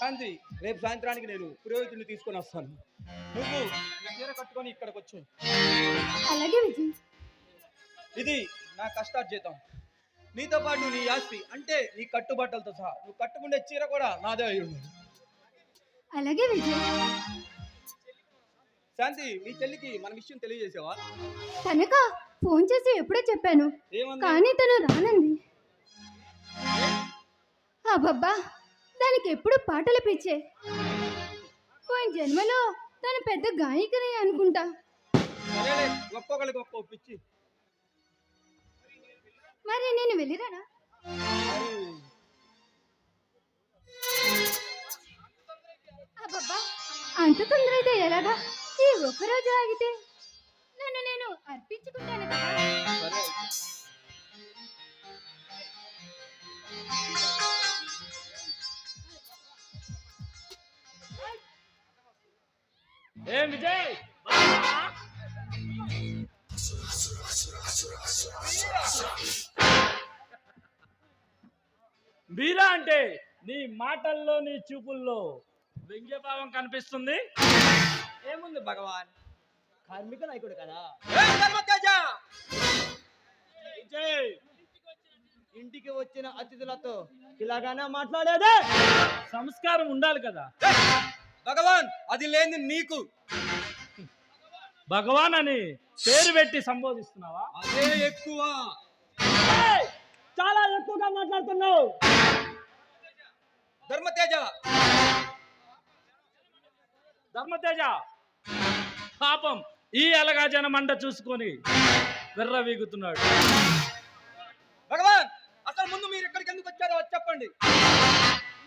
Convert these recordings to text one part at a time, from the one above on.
కాంతి రేపు సాయంత్రానికి నేను పురోహితుడిని తీసుకొని వస్తాను. నువ్వు చీర కట్టుకొని ఇక్కడికి వచ్చు. ఇది నా కష్టార్జితం. నీతో పాటు నీ ఆస్తి అంటే నీ కట్టుబట్టలతో సహా. నువ్వు కట్టుకునే చీర కూడా నాదే అయి అలాగే విజయ్. శాంతి మీ చెల్లికి మన విషయం తెలియజేసావా? కనుక ఫోన్ చేసి ఎప్పుడో చెప్పాను. కానీ తను రానంది. అబ్బబ్బా దానికి ఎప్పుడు పాటలు పిచ్చే. పోయిన జన్మలో తను పెద్ద గాయకుని అనుకుంటా. సరేలే ఒక్కొక్కరికి ఒక్కో పిచ్చి. మరి నేను వెళ్ళిరానా? అబ్బబ్బా అంత తొందర అయితే ఎలాగా? ఈ ఒకరోజు ఆగితే నన్ను నేను అర్పించుకుంటాను కదా. ఏ విజయ్? మీరా అంటే నీ మాటల్లో నీ చూపుల్లో వ్యంగ్యభావం కనిపిస్తుంది? ఏముంది భగవాన్? కార్మిక నాయకుడు కదా. ఇంటికి వచ్చిన అతిథులతో ఇలాగానే మాట్లాడేదే? సంస్కారం ఉండాలి కదా. భగవాన్ అది లేని నీకు. భగవాన్ అని పేరు పెట్టి సంబోధిస్తున్నావా? అదే ఎక్కువ! చాలా ఎక్కువగా మాట్లాడుతున్నావు. ధర్మతేజ! ధర్మతేజ! పాపం ఈ అలగాజన మంట చూసుకొని వెర్ర వీగుతున్నాడు. భగవాన్ అసలు ముందు మీరు ఇక్కడికి ఎందుకు వచ్చారో అది చెప్పండి.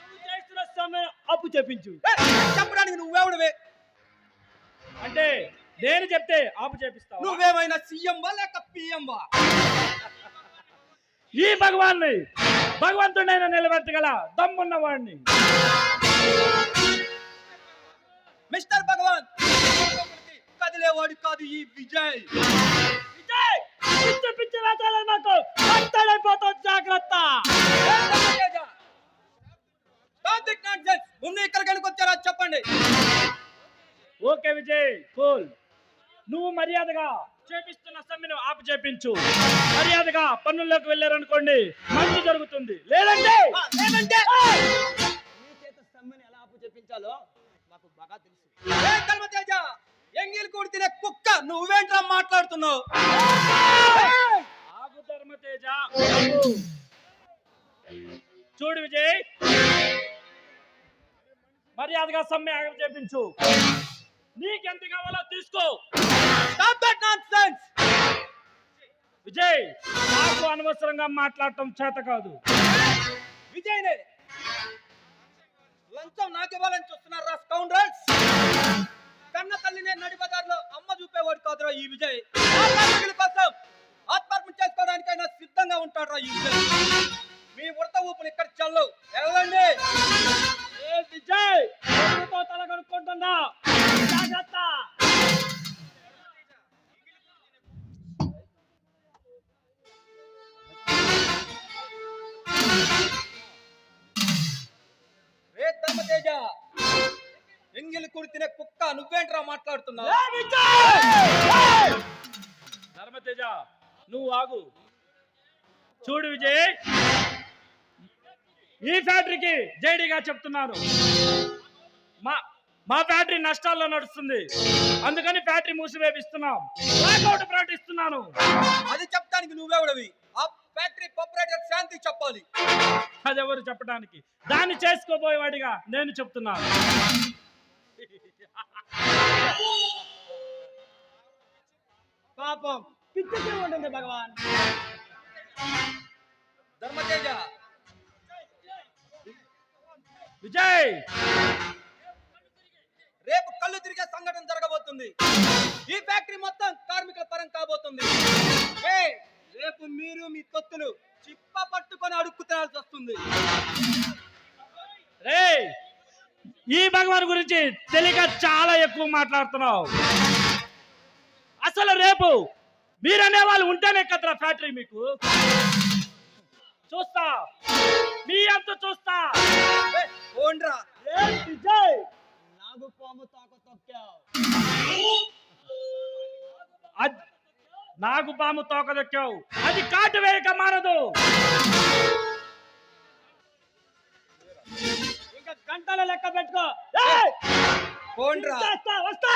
నువ్వు చేస్తున్న సమయం అప్పు చెప్పించు. చెప్పడానికి నువ్వెవడవే అంటే నేను చెప్తే ఆపు చేపిస్తావు? నువ్వేమైనా సీఎం వా లేక పిఎం వా ఈ భగవాన్ని భగవంతుడైన నిలబెట్టగల దమ్మున్న వాడిని మిస్టర్ భగవాన్! కదిలేవాడు కాదు ఈ విజయ్! విజయ్! పిచ్చి పిచ్చి వేతాలు నాకు కట్టడైపోతావు జాగ్రత్త. ముందు వచ్చారో అది చెప్పండి! Okay Vijay cool. నువ్వు మర్యాదగా చేపిస్తున్న సమ్మెను ఆపు చేపించు. మర్యాదగా పన్నుల్లోకి వెళ్ళారనుకోండి మంచి జరుగుతుంది. లేదంటే లేదంటే సమ్మెని ఎలా తెలుసు ఏ ధర్మతేజ ఎంగిల్ కూడి తినే కుక్క నువ్వేంట్రా మాట్లాడుతున్నావు? ఆగు ధర్మతేజ ఆగు. చూడు విజయ్ మర్యాదగా సమ్మె ఆగం చేపించు. నీకెంత కావాలో తీసుకో. విజయ్ నాకు అనవసరంగా మాట్లాడటం చేత కాదు. విజయ్నే! లంచం నాకు ఇవ్వాలని చూస్తున్నారా తల్లి నేను తల్లినే అమ్మ చూపేవాడు కాదురా ఈ విజయ్. కోసం ఆత్మహత్య చేసుకోవడానికైనా సిద్ధంగా ఉంటాడురా ఈ విజయ్. మీ ఉడత ఊపులు ఇక్కడ చల్లు. వెళ్ళండి. ఏ విజయ్ తల కనుక్కుంటున్నా జాగ్రత్త. Thank you. తినే కుక్క నువ్వేంట్రా మాట్లాడుతున్నావు? ఏ విజయ్! ధర్మతేజ నువ్వు ఆగు. చూడు విజయ్ ఈ ఫ్యాక్టరీకి జైడీగా చెప్తున్నాను. మా మా ఫ్యాక్టరీ నష్టాల్లో నడుస్తుంది. అందుకని ఫ్యాక్టరీ మూసివేపిస్తున్నాం. లాకౌట్ ప్రకటిస్తున్నాను. అది చెప్పడానికి నువ్వెవడవి ఆ ఫ్యాక్టరీ ఆపరేటర్ శాంతి చెప్పాలి. అదెవరు చెప్పడానికి? దాన్ని చేసుకోబోయేవాడిగా నేను చెప్తున్నాను. పాపం. పిచ్చి ఉంటుంది భగవాన్? ధర్మతేజ. విజయ్! రేపు కళ్ళు తిరిగే సంఘటన జరగబోతుంది. ఈ ఫ్యాక్టరీ మొత్తం కార్మికుల పరం కాబోతుంది. రేపు మీరు మీ తొత్తులు చిప్ప పట్టుకొని అడుక్కు తినాల్సి వస్తుంది. ఈ భగవాన్ గురించి తెలియక చాలా ఎక్కువ మాట్లాడుతున్నావు. అసలు రేపు మీరనే వాళ్ళు ఉంటేనే కదరా ఫ్యాక్టరీ మీకు. చూస్తా. మీ అంత చూస్తా. జై నాగు పాము తోక తొక్కావు. అద్- నాగు పాము తోక దొక్కావు అది కాటు వేయక మానదు గంటల లెక్క పెట్టుకో. వస్తా.